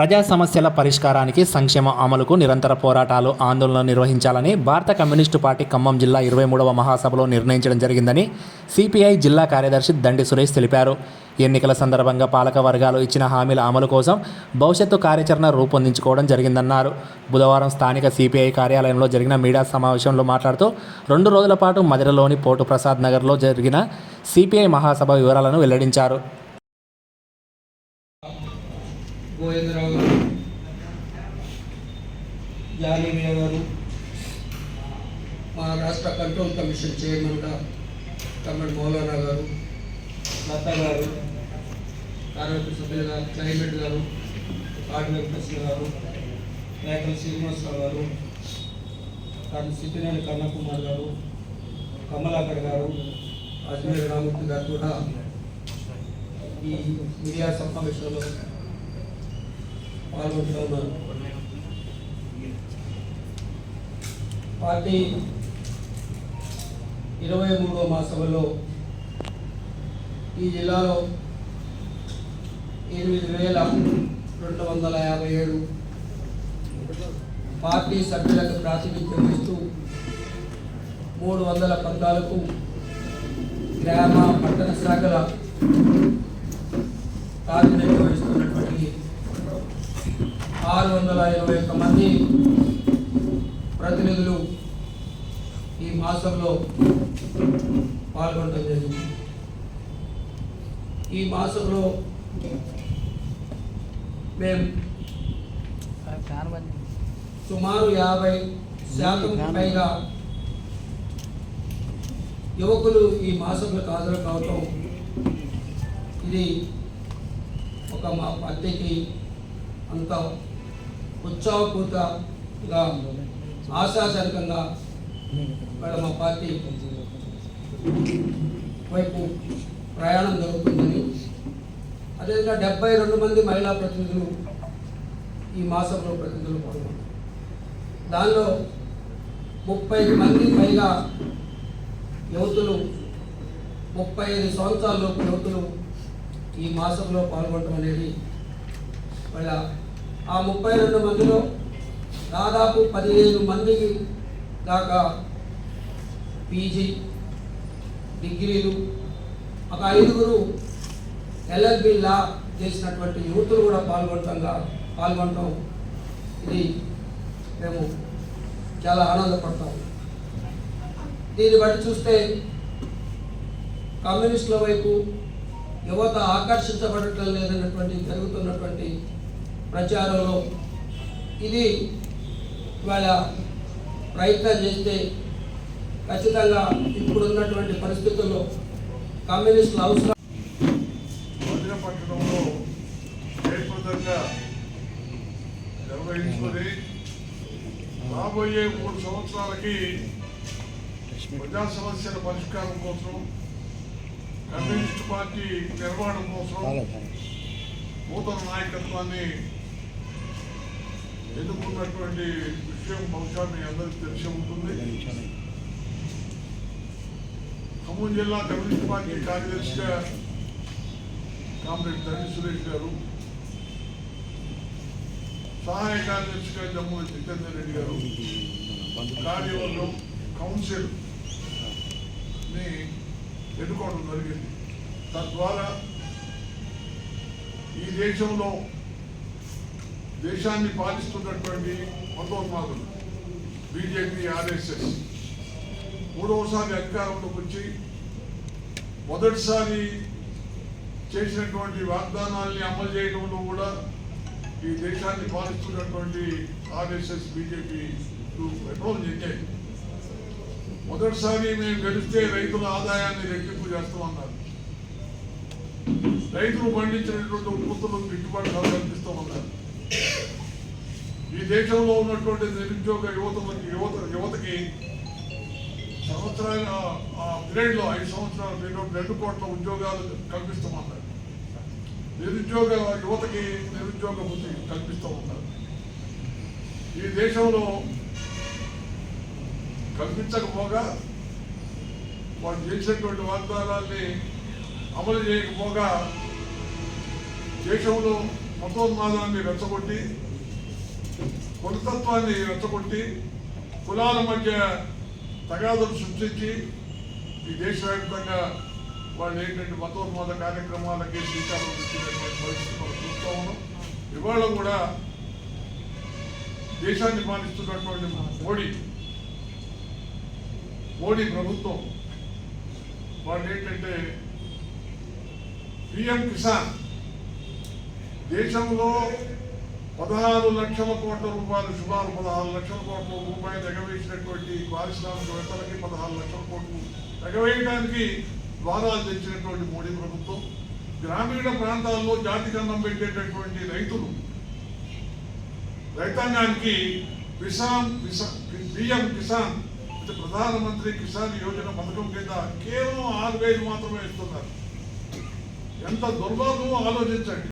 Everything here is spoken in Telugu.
ప్రజా సమస్యల పరిష్కారానికి సంక్షేమ అమలుకు నిరంతర పోరాటాలు ఆందోళనలు నిర్వహించాలని భారత కమ్యూనిస్టు పార్టీ ఖమ్మం జిల్లా ఇరవై మూడవ మహాసభలో నిర్ణయించడం జరిగిందని సిపిఐ జిల్లా కార్యదర్శి దండి సురేష్ తెలిపారు. ఎన్నికల సందర్భంగా పాలక వర్గాలు ఇచ్చిన హామీల అమలు కోసం భవిష్యత్తు కార్యాచరణ రూపొందించుకోవడం జరిగిందన్నారు. బుధవారం స్థానిక సిపిఐ కార్యాలయంలో జరిగిన మీడియా సమావేశంలో మాట్లాడుతూ రెండు రోజుల పాటు మదిరలోని పోటు ప్రసాద్ నగర్లో జరిగిన సిపిఐ మహాసభ వివరాలను వెల్లడించారు. గోవిందరావు గారు జానీమియా గారు మా రాష్ట్ర కంట్రోల్ కమిషన్ చైర్మన్గా తమిళ మౌలానా గారు లత గారు కార్మిక సభ్యులుగా క్లైమేట్ గారు కాటి వెంకటేశ్వర గారు మేకల శ్రీనివాసరావు గారు కానీ సిద్ధినేని కన్నకుమార్ గారు కమలాకర్ గారు అజ్మీర్ రామూర్తి గారు కూడా ఈ మీడియా సమావేశంలో పార్టీ ఇరవై మూడో మాసంలో ఈ జిల్లాలో ఎనిమిది వేల రెండు వందల యాభై ఏడు పార్టీ సభ్యులకు ప్రాతినిధ్యం ఇస్తూ మూడు వందల పద్నాలుగు గ్రామ పట్టణ శాఖల ప్రాతినిధ్యం ఆరు వందల ఇరవై ఒక్క మంది ప్రతినిధులు ఈ మాసంలో పాల్గొనడం జరిగింది. ఈ మాసంలో మేము సుమారు యాభై శాతం పైగా యువకులు ఈ మాసంలో హాజరు కావటం ఇది ఒక మా పార్టీకి అంత. ఉత్సాహపూతగా ఆశాజనకంగా వాళ్ళ మా పార్టీ వైపు ప్రయాణం జరుగుతుందని. అదేవిధంగా డెబ్బై రెండు మంది మహిళా ప్రతినిధులు ఈ మాసంలో ప్రతినిధులు పాల్గొన్నారు దానిలో ముప్పై మంది పైగా యువతులు ముప్పై ఐదు సంవత్సరాలలోపు యువతులు ఈ మాసంలో పాల్గొనడం అనేది వాళ్ళ ఆ ముప్పై రెండు మందిలో దాదాపు పదిహేను మందికి దాకా పీజీ డిగ్రీలు ఒక ఐదుగురు ఎల్ఎల్బి లా చేసినటువంటి యువతులు కూడా పాల్గొనటంగా పాల్గొనటం ఇది మేము చాలా ఆనందపడతాం. దీన్ని బట్టి చూస్తే కమ్యూనిస్టుల వైపు యువత ఆకర్షించబడటం లేదన్నటువంటి జరుగుతున్నటువంటి ప్రచారంలో. ఇది ఇవాళ ప్రయత్నం చేస్తే ఖచ్చితంగా ఇప్పుడున్నటువంటి పరిస్థితుల్లో కమ్యూనిస్టుల అవసరం. భద్రపట్టణంలో జయప్రదంగా నిర్వహించుకొని రాబోయే మూడు సంవత్సరాలకి ప్రజా సమస్యల పరిష్కారం కోసం కమ్యూనిస్ట్ పార్టీ నిర్వహణ కోసం నూతన నాయకత్వాన్ని ఎన్నుకున్నటువంటి విషయం బహుశా మీ అందరికీ తెలిసి ఉంటుంది? ఖమ్మం జిల్లా కమ్యూనిస్ట్ పార్టీ కార్యదర్శిగా కామ్రేడ్ తండ్రి సురేష్ గారు సహాయ కార్యదర్శిగా జమ్మూ జితేందర్ రెడ్డి గారు కార్యవర్గం కౌన్సిల్ని ఎన్నుకోవడం జరిగింది. తద్వారా ఈ దేశంలో దేశాన్ని పాలిస్తున్నటువంటి మతోన్మాదులు బీజేపీ ఆర్ఎస్ఎస్ మూడవసారి అధికారంలోకి వచ్చి మొదటిసారి చేసినటువంటి వాగ్దానాల్ని అమలు చేయడంలో కూడా ఈ దేశాన్ని పాలిస్తున్నటువంటి ఆర్ఎస్ఎస్ బీజేపీ పెట్రోల్ చేశాయి మొదటిసారి మేము గెలిస్తే రైతుల ఆదాయాన్ని రెట్టింపు చేస్తామన్నారు. రైతులు పండించినటువంటి ఉత్పత్తులకు గిట్టుబాటు దేశంలో ఉన్నటువంటి నిరుద్యోగ యువత యువత యువతకి సంవత్సరాల ఆ పీరియడ్లో ఐదు సంవత్సరాల పీరియడ్ రెండు కోట్ల ఉద్యోగాలు కల్పిస్తూ ఉంటారు నిరుద్యోగ యువతకి నిరుద్యోగ వృత్తి కల్పిస్తూ ఉన్నారు. ఈ దేశంలో కల్పించకపోగా వారు చేసినటువంటి వాగ్దానాల్ని అమలు చేయకపోగా దేశంలో మతోన్మాదాన్ని రెచ్చగొట్టి కులతత్వాన్ని రెచ్చగొట్టి కులాల మధ్య తగాదులు సృష్టించి ఈ దేశవ్యాప్తంగా వాళ్ళు ఏంటంటే మతోన్మాద కార్యక్రమాలకి శ్రీకారం చుట్టినటువంటి పరిస్థితి మనం చూస్తూ ఉన్నాం. ఇవాళ కూడా దేశాన్ని పాలిస్తున్నటువంటి మోడీ మోడీ ప్రభుత్వం వాళ్ళు ఏంటంటే పిఎం కిసాన్ దేశంలో పదహారు లక్షల కోట్ల రూపాయలు సుమారు పదహారు లక్షల కోట్ల రూపాయలు ఎగవేసినటువంటి పారిశ్రామికవేత్తలకి పదహారు లక్షల కోట్లు ఎగవేయడానికి ద్వారాలు తెచ్చినటువంటి మోడీ ప్రభుత్వం గ్రామీణ ప్రాంతాల్లో జాతికన్నం పెట్టేటటువంటి రైతులు. రైతాంగానికి కిసాన్ పిఎం కిసాన్ అంటే ప్రధానమంత్రి కిసాన్ యోజన పథకం కింద కేవలం ఆరు వేలు మాత్రమే ఇస్తున్నారు. ఎంత దుర్భాగ్యం ఆలోచించండి.